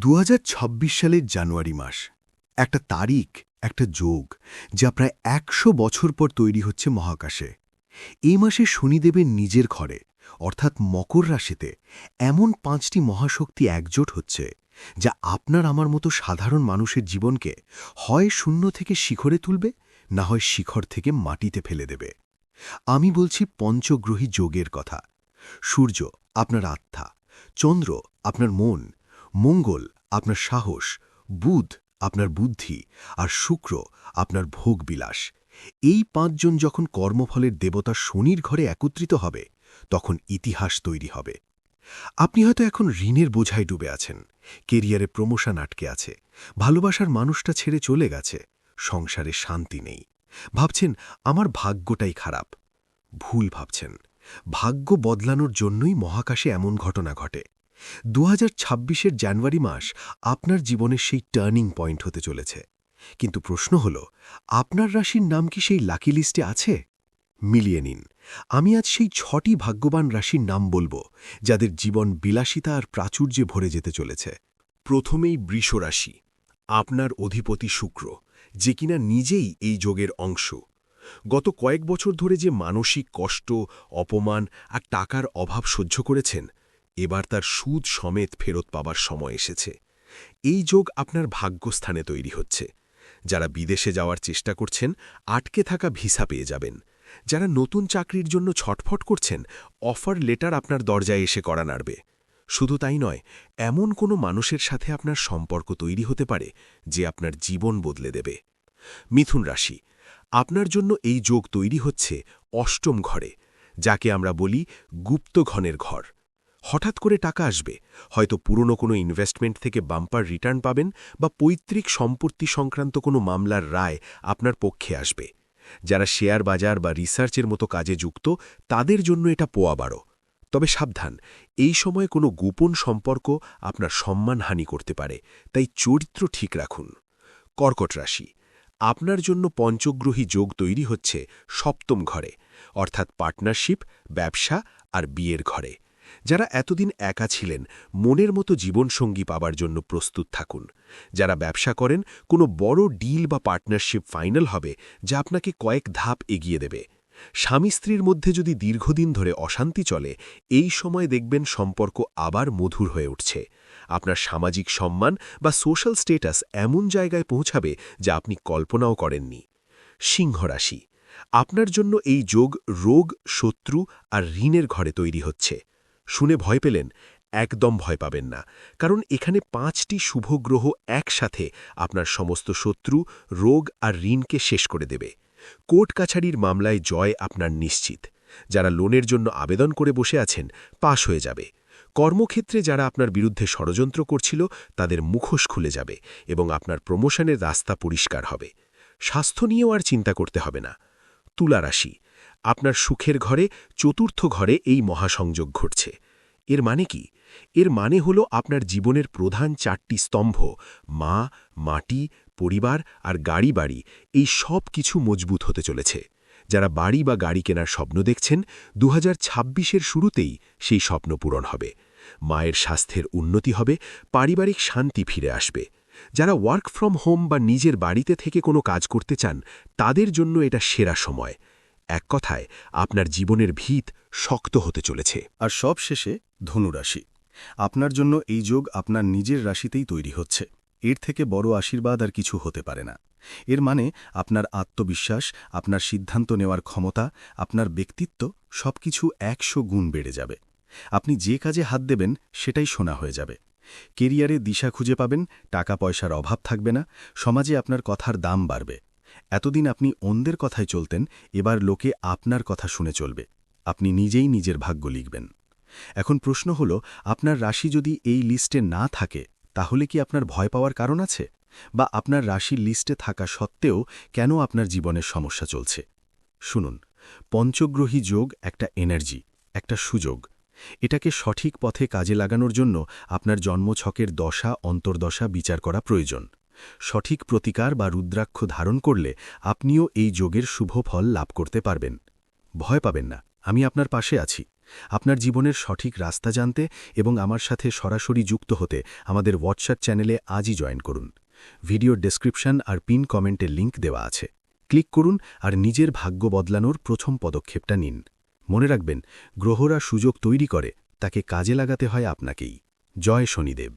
দু হাজার ছাব্বিশ সালের জানুয়ারি মাস। একটা তারিখ, একটা যোগ, যা প্রায় একশো বছর পর তৈরি হচ্ছে মহাকাশে। এই মাসে শনিদেবের নিজের ঘরে, অর্থাৎ মকর রাশিতে, এমন পাঁচটি মহাশক্তি একজোট হচ্ছে, যা আপনার আমার মতো সাধারণ মানুষের জীবনকে হয় শূন্য থেকে শিখরে তুলবে, না হয় শিখর থেকে মাটিতে ফেলে দেবে। আমি বলছি পঞ্চগ্রহী যোগের কথা। সূর্য আপনার আত্মা, চন্দ্র আপনার মন মঙ্গল আপনার সাহস, বুধ আপনার বুদ্ধি, আর শুক্র আপনার ভোগবিলাস। এই পাঁচজন যখন কর্মফলের দেবতা শনির ঘরে একত্রিত হবে, তখন ইতিহাস তৈরি হবে। আপনি হয়তো এখন ঋণের বোঝায় ডুবে আছেন, কেরিয়ারে প্রমোশন আটকে আছে, ভালোবাসার মানুষটা ছেড়ে চলে গেছে, সংসারে শান্তি নেই। ভাবছেন, আমার ভাগ্যটাই খারাপ। ভুল ভাবছেন। ভাগ্য বদলানোর জন্যই মহাকাশে এমন ঘটনা ঘটে। দু হাজার জানুয়ারি মাস আপনার জীবনের সেই টার্নিং পয়েন্ট হতে চলেছে। কিন্তু প্রশ্ন হল, আপনার রাশির নাম কি সেই লাকি লিস্টে আছে? মিলিয়ে নিন, আমি আজ সেই ছটি ভাগ্যবান রাশির নাম বলব, যাদের জীবন বিলাসিতা আর প্রাচুর্যে ভরে যেতে চলেছে। প্রথমেই বৃষ রাশি, আপনার অধিপতি শুক্র, যে কিনা নিজেই এই যোগের অংশ। গত কয়েক বছর ধরে যে মানসিক কষ্ট, অপমান আর টাকার অভাব সহ্য করেছেন এবার তার সুদ সমেত ফেরত পাবার সময় এসেছে। এই যোগ আপনার ভাগ্যস্থানে তৈরি হচ্ছে। যারা বিদেশে যাওয়ার চেষ্টা করছেন, আটকে থাকা ভিসা পেয়ে যাবেন। যারা নতুন চাকরির জন্য ছটফট করছেন, অফার লেটার আপনার দরজায় এসে করা নাড়বে। শুধু তাই নয়, এমন কোনো মানুষের সাথে আপনার সম্পর্ক তৈরি হতে পারে যে আপনার জীবন বদলে দেবে। মিথুন রাশি, আপনার জন্য এই যোগ তৈরি হচ্ছে অষ্টম ঘরে, যাকে আমরা বলি গুপ্তঘনের ঘর। হঠাৎ করে টাকা আসবে, হয়তো পুরনো কোনো ইনভেস্টমেন্ট থেকে বাম্পার রিটার্ন পাবেন বা পৈতৃক সম্পত্তি সংক্রান্ত কোনো মামলার রায় আপনার পক্ষে আসবে। যারা শেয়ার বাজার বা রিসার্চের মতো কাজে যুক্ত, তাদের জন্য এটা পোয়া বাড়ো তবে সাবধান, এই সময়ে কোনো গোপন সম্পর্ক আপনার সম্মানহানি করতে পারে, তাই চরিত্র ঠিক রাখুন। কর্কট রাশি, আপনার জন্য পঞ্চগ্রহী যোগ তৈরি হচ্ছে সপ্তম ঘরে, অর্থাৎ পার্টনারশিপ ব্যবসা আর বিয়ের ঘরে। যারা এতদিন একা ছিলেন, মনের মতো জীবনসঙ্গী পাবার জন্য প্রস্তুত থাকুন। যারা ব্যবসা করেন, কোনো বড় ডিল বা পার্টনারশিপ ফাইনাল হবে যা আপনাকে কয়েক ধাপ এগিয়ে দেবে। স্বামী স্ত্রীর মধ্যে যদি দীর্ঘদিন ধরে অশান্তি চলে, এই সময় দেখবেন সম্পর্ক আবার মধুর হয়ে উঠছে। আপনার সামাজিক সম্মান বা সোশ্যাল স্টেটাস এমন জায়গায় পৌঁছাবে যা আপনি কল্পনাও করেননি। সিংহ রাশি। আপনার জন্য এই যোগ রোগ, শত্রু আর ঋণের ঘরে তৈরি হচ্ছে। শুনে ভয় পেলেন, একদম ভয় পাবেন না। কারণ এখানে পাঁচটি শুভ গ্রহ একসাথে আপনার সমস্ত শত্রু, রোগ আর ঋণকে শেষ করে দেবে। কোর্ট কাছারির মামলায় জয় আপনার নিশ্চিত। যারা লোনের জন্য আবেদন করে বসে আছেন, পাশ হয়ে যাবে। কর্মক্ষেত্রে যারা আপনার বিরুদ্ধে ষড়যন্ত্র করছিল, তাদের মুখোশ খুলে যাবে এবং আপনার প্রমোশনের রাস্তা পরিষ্কার হবে। স্বাস্থ্য নিয়েও আর চিন্তা করতে হবে না। তুলা রাশি আপনার সুখের ঘরে, চতুর্থ ঘরে এই মহাসংযোগ ঘটছে। এর মানে কি? এর মানে হল আপনার জীবনের প্রধান চারটি স্তম্ভ, মা, মাটি, পরিবার আর গাড়ি বাড়ি এই সব কিছু মজবুত হতে চলেছে। যারা বাড়ি বা গাড়ি কেনার স্বপ্ন দেখছেন দু হাজার শুরুতেই সেই স্বপ্ন পূরণ হবে। মায়ের স্বাস্থ্যের উন্নতি হবে, পারিবারিক শান্তি ফিরে আসবে। যারা ওয়ার্ক ফ্রম হোম বা নিজের বাড়িতে থেকে কোনো কাজ করতে চান, তাদের জন্য এটা সেরা সময়। এক কথায়, আপনার জীবনের ভিত শক্ত হতে চলেছে। আর সব শেষে ধনুরাশি আপনার জন্য এই যোগ আপনার নিজের রাশিতেই তৈরি হচ্ছে। এর থেকে বড় আশীর্বাদ আর কিছু হতে পারে না। এর মানে আপনার আত্মবিশ্বাস, আপনার সিদ্ধান্ত নেওয়ার ক্ষমতা, আপনার ব্যক্তিত্ব সবকিছু একশো গুণ বেড়ে যাবে। আপনি যে কাজে হাত দেবেন সেটাই শোনা হয়ে যাবে। কেরিয়ারে দিশা খুঁজে পাবেন টাকা পয়সার অভাব থাকবে না, সমাজে আপনার কথার দাম বাড়বে। এতদিন আপনি অন্যদের কথায় চলতেন, এবার লোকে আপনার কথা শুনে চলবে। আপনি নিজেই নিজের ভাগ্য লিখবেন। এখন প্রশ্ন হল, আপনার রাশি যদি এই লিস্টে না থাকে, তাহলে কি আপনার ভয় পাওয়ার কারণ আছে? বা আপনার রাশির লিস্টে থাকা সত্ত্বেও কেন আপনার জীবনের সমস্যা চলছে? শুনুন, পঞ্চগ্রহী যোগ একটা এনার্জি, একটা সুযোগ। এটাকে সঠিক পথে কাজে লাগানোর জন্য আপনার জন্মছকের দশা, অন্তর্দশা বিচার করা প্রয়োজন। সঠিক প্রতিকার বা রুদ্রাক্ষ ধারণ করলে আপনিও এই যোগের শুভ ফল লাভ করতে পারবেন। ভয় পাবেন না, আমি আপনার পাশে আছি। আপনার জীবনের সঠিক রাস্তা জানতে এবং আমার সাথে সরাসরি যুক্ত হতে আমাদের হোয়াটসঅ্যাপ চ্যানেলে আজই জয়েন করুন। ভিডিও ডেসক্রিপশন আর পিন কমেন্টের লিংক দেওয়া আছে। ক্লিক করুন আর নিজের ভাগ্য বদলানোর প্রথম পদক্ষেপটা নিন। মনে রাখবেন, গ্রহরা সুযোগ তৈরি করে, তাকে কাজে লাগাতে হয় আপনাকেই। জয় শনিদেব।